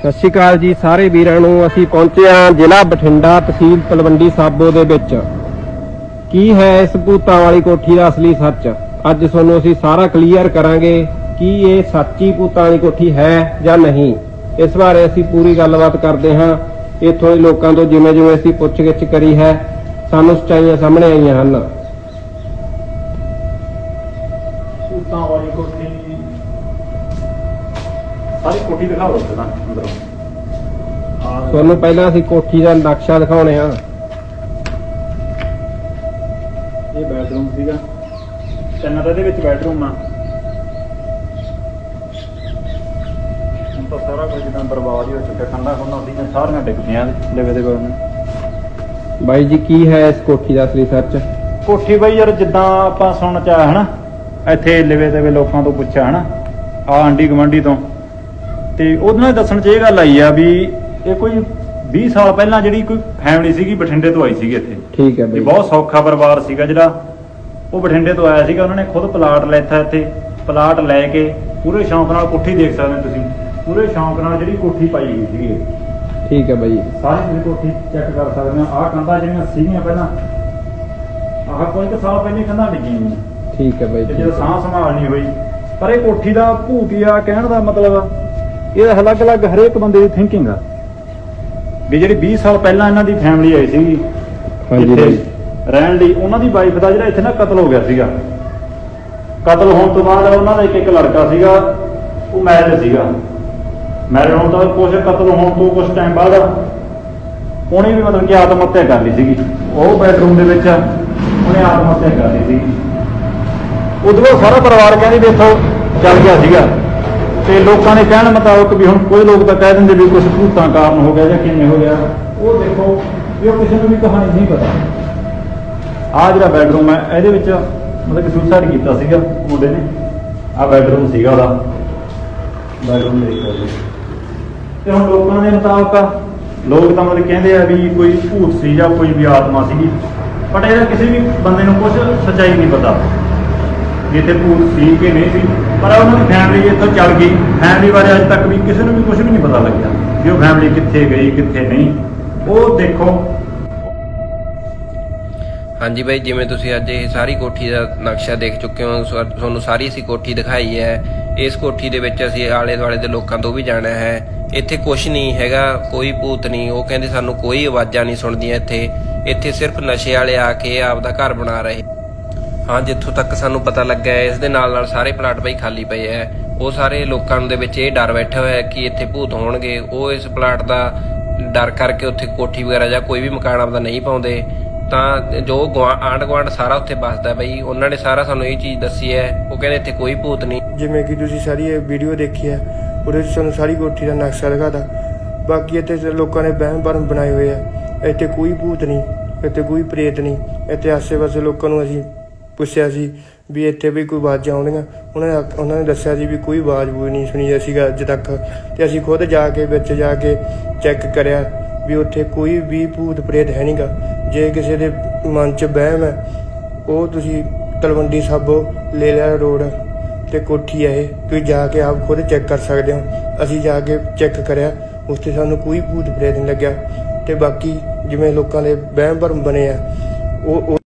ਸਤਿ ਸ਼੍ਰੀ ਅਕਾਲ ਜੀ ਸਾਰੇ ਵੀਰਾਂ ਨੂੰ। ਅਸੀਂ ਪਹੁੰਚੇ ਹਾਂ ਜ਼ਿਲ੍ਹਾ ਬਠਿੰਡਾ ਤਹਿਸੀਲ ਤਲਵੰਡੀ ਸਾਬੋ ਦੇ ਵਿੱਚ। ਕੀ ਹੈ ਇਸ ਭੂਤਾਂ ਵਾਲੀ ਕੋਠੀ ਦਾ ਅਸਲੀ ਸੱਚ? ਅੱਜ ਤੁਹਾਨੂੰ ਅਸੀਂ ਸਾਰਾ ਕਲੀਅਰ ਕਰਾਂਗੇ ਕੀ ਇਹ ਸੱਚੀ ਭੂਤਾਂ ਵਾਲੀ ਕੋਠੀ ਹੈ ਜਾਂ ਨਹੀਂ। ਇਸ ਬਾਰੇ ਅਸੀਂ ਪੂਰੀ ਗੱਲਬਾਤ ਕਰਦੇ ਹਾਂ। ਇੱਥੋਂ ਦੇ ਲੋਕਾਂ ਤੋਂ ਜਿਵੇਂ ਜਿਵੇਂ ਅਸੀਂ ਪੁੱਛਗਿੱਛ ਕਰੀ ਹੈ, ਸਾਨੂੰ ਸਚਾਈਆਂ ਸਾਹਮਣੇ ਆਈਆਂ ਹਨ। ਭੂਤਾਂ ਵਾਲੀ ਕੋਠੀ। ਸਾਰੀ ਕੋਠੀ ਦਿਖਾਓ ਪਹਿਲਾਂ ਅੰਦਰੋਂ। ਆਹ ਤੁਹਾਨੂੰ ਪਹਿਲਾਂ ਅਸੀਂ ਕੋਠੀ ਦਾ ਨਕਸ਼ਾ ਦਿਖਾਉਣੇ ਆ। ਇਹ ਬੈਡਰੂਮ ਸੀਗਾ। ਤਿੰਨ ਤਾਂ ਇਹਦੇ ਵਿੱਚ ਬੈਡਰੂਮ ਆ। ਹੁਣ ਤਾਂ ਸਾਰਾ ਕੁਝ ਜਿੱਦਾਂ ਬਰਬਾਦ ਹੀ ਹੋ ਚੁੱਕਿਆ ਕੰਧਾਂ ਕੁੰਧਾਂ ਉਹਦੀਆਂ ਸਾਰੀਆਂ ਡਿੱਗ ਪਈਆਂ ਲੇਵੇ ਦੇ ਕੋਲ। ਬਾਈ ਜੀ ਕੀ ਹੈ ਇਸ ਕੋਠੀ ਦਾ ਅਸਲੀ ਸੱਚ ਕੋਠੀ ਬਾਈ ਯਾਰ ਜਿੱਦਾਂ ਆਪਾਂ ਸੁਣਨ ਚ ਆਇਆ ਹਨਾ ਇੱਥੇ ਲਿਵੇ ਦੇ ਵੇ ਲੋਕਾਂ ਤੋਂ ਪੁੱਛਿਆ ਹਨਾ ਆ ਆਂਡੀ ਗਵੰਡੀ ਤੋਂ। ਤੇ ਉਹਦੇ ਨਾਲ ਦੱਸਣ ਚ ਇਹ ਗੱਲ ਆਈ ਆ ਵੀ ਇਹ ਕੋਈ 20 ਸਾਲ ਪਹਿਲਾਂ ਜਿਹੜੀ ਕੋਈ ਫੈਮਿਲੀ ਸੀਗੀ ਬਠਿੰਡੇ ਤੋਂ ਆਈ ਸੀਗੀ ਇੱਥੇ। ਠੀਕ ਹੈ ਇਹ ਬਾਈ। ਬਹੁਤ ਸੌਖਾ ਪਰਿਵਾਰ ਸੀਗਾ ਜਿਹੜਾ। ਉਹ ਬਠਿੰਡੇ ਤੋਂ ਆਇਆ ਸੀਗਾ ਉਹਨਾਂ ਨੇ ਖੁਦ ਪਲਾਟ ਲੈਤਾ ਇੱਥੇ। ਪਲਾਟ ਲੈ ਕੇ ਪੂਰੇ ਸ਼ੌਂਕ ਨਾਲ ਕੋਠੀ ਦੇਖ ਸਕਦੇ ਹੋ ਤੁਸੀਂ। ਪੂਰੇ ਸ਼ੌਂਕ ਨਾਲ ਜਿਹੜੀ ਕੋਠੀ ਪਾਈ ਹੋਈ ਸੀਗੀ। ਠੀਕ ਹੈ ਬਾਈ। ਸਾਰੀ ਤੁਸੀਂ ਕੋਠੀ ਚੈੱਕ ਕਰ ਸਕਦੇ ਹੋ। ਆਹ ਕੰਧਾਂ ਜਿਹੜੀਆਂ ਸੀਗੀਆਂ ਪਹਿਲਾਂ ਆਹ ਕੋਈ ਕੁ ਸਾਲ ਪਹਿਲਾਂ ਕੰਧਾਂ ਡਿੱਗੀਆਂ ਹੋਈਆਂ। ਠੀਕ ਹੈ ਬਾਈ ਤੇ ਠੀਕ ਜਦੋਂ ਹੈ। ਸਾਹ ਸੰਭਾਲ ਨਹੀਂ ਹੋਈ ਪਰ ਇਹ ਕੋਠੀ ਦਾ ਭੂਤੀਆ ਕਹਿਣ ਦਾ ਮਤਲਬ ਇਹ ਅਲੱਗ-ਅਲੱਗ ਹਰੇਕ ਬੰਦੇ ਦੀ ਥਿੰਕਿੰਗ ਆ। ਵੀ ਜਿਹੜੀ 20 ਸਾਲ ਪਹਿਲਾਂ ਇਹਨਾਂ ਦੀ ਫੈਮਿਲੀ ਆਈ ਸੀਗੀ ਹਾਂਜੀ ਇੱਥੇ ਰਹਿਣ ਲਈ ਉਹਨਾਂ ਦੀ ਵਾਈਫ ਦਾ ਜਿਹੜਾ ਇੱਥੇ ਨਾ ਕਤਲ ਹੋ ਗਿਆ ਸੀਗਾ। ਕਤਲ ਹੋਣ ਤੋਂ ਬਾਅਦ ਉਹਨਾਂ ਦਾ ਇੱਕ ਇੱਕ ਲੜਕਾ ਸੀਗਾ ਉਹ ਮੈਰਿਜ ਸੀਗਾ। ਮੈਰਿਜ ਹੋਣ ਤੋਂ ਕੁਝ ਕਤਲ ਹੋਣ ਤੋਂ ਕੁਝ ਟਾਈਮ ਬਾਅਦ ਉਹਨੇ ਵੀ ਮਤਲਬ ਕਿ ਆਤਮ ਹੱਤਿਆ ਕਰ ਲਈ ਸੀਗੀ। ਉਹ ਬੈਡਰੂਮ ਦੇ ਵਿੱਚ ਉਹਨੇ ਆਤਮ ਹੱਤਿਆ ਕਰ ਲਈ ਸੀਗੀ। ਉਦੋਂ ਸਾਰਾ ਪਰਿਵਾਰ ਕਹਿੰਦੇ ਇੱਥੋਂ ਚੱਲ ਗਿਆ ਸੀਗਾ। ਤੇ ਲੋਕਾਂ ਦੇ ਕਹਿਣ ਮੁਤਾਬਕ ਵੀ ਹੁਣ ਕੋਈ ਲੋਕ ਤਾਂ ਕਹਿ ਦਿੰਦੇ ਵੀ ਕੁਝ ਭੂਤਾਂ ਕਾਰਨ ਹੋ ਗਿਆ ਜਾਂ ਕਿਵੇਂ ਹੋ ਗਿਆ। ਉਹ ਦੇਖੋ ਵੀ ਉਹ ਕਿਸੇ ਨੂੰ ਵੀ ਕਹਾਣੀ ਨਹੀਂ ਪਤਾ। ਆ ਜਿਹੜਾ ਬੈਡਰੂਮ ਹੈ, ਇਹਦੇ ਵਿੱਚ ਮਤਲਬ ਕਿ ਸੁਸਾਈਡ ਕੀਤਾ ਸੀਗਾ ਮੁੰਡੇ ਨੇ। ਆ ਬੈਡਰੂਮ ਸੀਗਾ ਉਹਦਾ। ਬੈਡਰੂਮ ਦੇਖੋ ਜੀ। ਤੇ ਹੁਣ ਲੋਕਾਂ ਦੇ ਮੁਤਾਬਕ ਲੋਕ ਤਾਂ ਮਤਲਬ ਕਹਿੰਦੇ ਆ ਵੀ ਕੋਈ ਭੂਤ ਸੀ ਜਾਂ ਕੋਈ ਵੀ ਆਤਮਾ ਸੀਗੀ। ਬਟ ਇਹਦਾ ਕਿਸੇ ਵੀ ਬੰਦੇ ਨੂੰ ਕੁਝ ਸੱਚਾਈ ਨਹੀਂ ਪਤਾ। ਵੀ ਭੂਤ ਸੀ ਕਿ ਨਹੀਂ ਸੀ, ਪਰ ਉਹਨਾਂ ਦੀ ਫੈਮਿਲੀ ਇੱਥੋਂ ਚੱਲ ਗਈ। ਫੈਮਿਲੀ ਬਾਰੇ ਅੱਜ ਤੱਕ ਵੀ ਕਿਸੇ ਨੂੰ ਵੀ ਕੁਝ ਵੀ ਨਹੀਂ ਪਤਾ ਲੱਗਿਆ ਵੀ ਉਹ ਫੈਮਿਲੀ ਕਿੱਥੇ ਗਈ, ਕਿੱਥੇ ਨਹੀਂ। ਉਹ ਦੇਖੋ। ਹਾਂਜੀ ਬਾਈ, ਜਿਵੇਂ ਤੁਸੀਂ ਅੱਜ ਇਹ ਸਾਰੀ ਕੋਠੀ ਦਾ ਨਕਸ਼ਾ ਦੇਖ ਚੁੱਕੇ ਹੋ ਤੁਹਾਨੂੰ ਸਾਰੀ ਅਸੀਂ ਕੋਠੀ ਦਿਖਾਈ ਹੈ। ਇਸ ਕੋਠੀ ਦੇ ਵਿੱਚ ਅਸੀਂ ਆਲੇ ਦੁਆਲੇ ਦੇ ਲੋਕਾਂ ਤੋਂ ਵੀ ਜਾਣਾ ਹੈ। ਇੱਥੇ ਕੁਝ ਨਹੀਂ ਹੈਗਾ, ਕੋਈ ਭੂਤ ਨਹੀਂ। ਉਹ ਕਹਿੰਦੇ ਸਾਨੂੰ ਕੋਈ ਆਵਾਜ਼ਾਂ ਨਹੀਂ ਸੁਣਦੀਆਂ ਇੱਥੇ। ਇੱਥੇ ਸਿਰਫ ਨਸ਼ੇ ਵਾਲੇ ਆ ਕੇ ਆਪਦਾ ਘਰ ਬਣਾ ਰਹੇ। ਹਾਂ, ਜਿੱਥੋਂ ਤੱਕ ਸਾਨੂੰ ਪਤਾ ਲੱਗਾ ਹੈ ਇਸ ਦੇ ਨਾਲ ਨਾਲ ਸਾਰੇ ਪਲਾਟ ਬਈ ਖਾਲੀ ਪਏ ਐ ਉਹ ਸਾਰੇ ਲੋਕਾਂ ਦੇ ਵਿੱਚ ਇਹ ਡਰ ਬੈਠਾ ਹੋਇਆ ਕਿ ਇੱਥੇ ਭੂਤ ਹੋਣਗੇ। ਉਹ ਇਸ ਪਲਾਟ ਦਾ ਡਰ ਕਰਕੇ ਉੱਥੇ ਕੋਠੀ ਵਗੈਰਾ ਜਾਂ ਕੋਈ ਵੀ ਮਕਾਨ ਆਪਦਾ ਨਹੀਂ ਪਾਉਂਦੇ। ਤਾਂ ਜੋ ਆਂਡ ਗਵਾਂਡ ਸਾਰਾ ਉੱਥੇ ਵੱਸਦਾ ਬਈ। ਉਹਨਾਂ ਨੇ ਸਾਰਾ ਸਾਨੂੰ ਇਹ ਚੀਜ਼ ਦੱਸੀ ਹੈ। ਉਹ ਕਹਿੰਦੇ ਇੱਥੇ ਕੋਈ ਭੂਤ ਨਹੀਂ। ਜਿਵੇਂ ਕਿ ਤੁਸੀਂ ਸਾਰੀ ਇਹ ਵੀਡੀਓ ਦੇਖੀ ਹੈ, ਉਹਦੇ ਵਿੱਚ ਸਾਨੂੰ ਸਾਰੀ ਕੋਠੀ ਦਾ ਨਕਸ਼ਾ ਦਿਖਾਤਾ। ਬਾਕੀ ਇੱਥੇ ਲੋਕਾਂ ਨੇ ਵਹਿਮ ਭਰਮ ਬਣਾਏ ਹੋਏ ਆ ਇੱਥੇ ਕੋਈ ਭੂਤ ਨਹੀਂ, ਇੱਥੇ ਕੋਈ ਪ੍ਰੇਤ ਨਹੀਂ। ਇੱਥੇ ਆਸੇ-ਪਾਸੇ ਲੋਕਾਂ ਨੂੰ ਅਸੀਂ ਪੁੱਛਿਆ ਸੀ ਵੀ ਇੱਥੇ ਵੀ ਕੋਈ ਆਵਾਜ਼ਾਂ ਆਉਂਦੀਆਂ ਉਹਨਾਂ ਨੇ ਉਹਨਾਂ ਨੇ ਦੱਸਿਆ ਸੀ ਵੀ ਕੋਈ ਆਵਾਜ਼ ਵੀ ਨਹੀਂ ਸੁਣੀ ਸੀਗਾ ਅੱਜ ਤੱਕ। ਤੇ ਅਸੀਂ ਖੁਦ ਜਾ ਕੇ ਵਿੱਚ ਜਾ ਕੇ ਚੈੱਕ ਕਰਿਆ ਵੀ ਉੱਥੇ ਕੋਈ ਵੀ ਭੂਤ ਪ੍ਰੇਤ ਹੈ ਨਹੀਂਗਾ ਜੇ ਕਿਸੇ ਦੇ ਮਨ 'ਚ ਵਹਿਮ ਹੈ, ਉਹ ਤੁਸੀਂ ਤਲਵੰਡੀ ਸਾਬੋ ਲੈ ਲਿਆ ਰੋਡ ਤੇ ਕੋਠੀ ਹੈ ਇਹ। ਤੁਸੀਂ ਜਾ ਕੇ ਆਪ ਖੁਦ ਚੈੱਕ ਕਰ ਸਕਦੇ ਹੋ। ਅਸੀਂ ਜਾ ਕੇ ਚੈੱਕ ਕਰਿਆ, ਉੱਥੇ ਸਾਨੂੰ ਕੋਈ ਭੂਤ ਪ੍ਰੇਤ ਨਹੀਂ ਲੱਗਿਆ। ਤੇ ਬਾਕੀ ਜਿਵੇਂ ਲੋਕਾਂ ਦੇ ਵਹਿਮ ਭਰਮ ਬਣੇ ਆ, ਉਹ